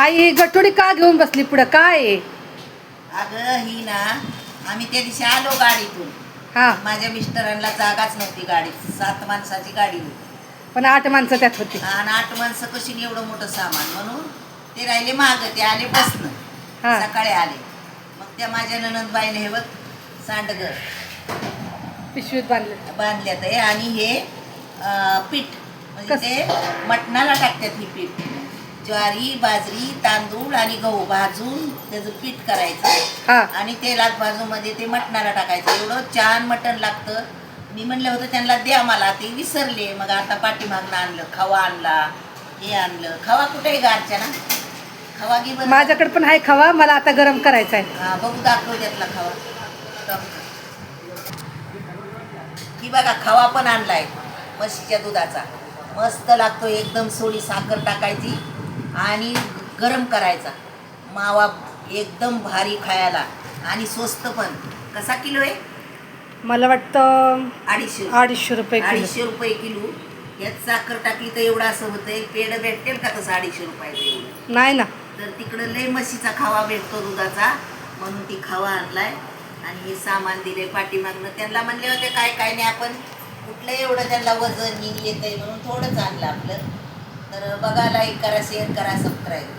आई ही गठोडी का घेऊन बसली पुढं? काय? आहे? अगं ही ना आम्ही त्या दिवशी आलो गाडीतून. हा. माझ्या मिस्टरांना जागाच नव्हती गाडीत. सात माणसाची गाडी होती. पण आठ माणसं त्यात होती. आणि आठ माणसं कशी एवढं मोठं सामान? म्हणून ते राहिले माग ते आले बसणं हा. सकाळी आले. मग त्या माझ्या ननंदबाईने हे बघ सांडगर पिशवीत बांधले. बांधल्यात आहे आणि हे अं, पीठ. म्हणजे कस- ते मटणाला टाकतात ही पीठ. ज्वारी बाजरी तांदूळ आणि गहू भाजून त्याचं पीठ करायचं. हा. आणि तेलात भाजूमध्ये ते मटणाला टाकायचं. एवढं छान मटण लागतं. मी म्हणलं होतं त्यांना द्या मला. ते विसरले. मग आता पाठीमागनं आणलं. खवा आणला हे आणलं. खवा कुठे गारच्या ना खवा घे बरं. माझ्याकडे पण आहे खवा. मला आता गरम करायचा आहे. हा बघू दाखव त्यातला खवा. ही बघा खवा पण आणलाय. म्हशीच्या दुधाचा. मस्त लागतो. एकदम सोडी साखर टाकायची. आणि गरम करायचा. मावा एकदम भारी खायला. आणि स्वस्त पण. कसा किलो आहे? मला वाटतं अडीचशे रुपये. अडीचशे रुपये किलो. अडीचशे रुपये किलो. यात साखर टाकली तर एवढं असं होतंय पेड भेटेल का तसं अडीचशे रुपयाचं एवढं? नाही ना. तर तिकडं लय म्हशीचा खावा भेटतो दुधाचा. म्हणून ती खावा आणलाय. आणि हे सामान दिले पाठीमागनं. त्यांना म्हणले होते काय काय नाही आपण कुठलं एवढं त्यांना वजन येत आहे म्हणून थोडंच आणलं आपलं. तर बघा लाईक करा शेअर करा सबस्क्राईब करा.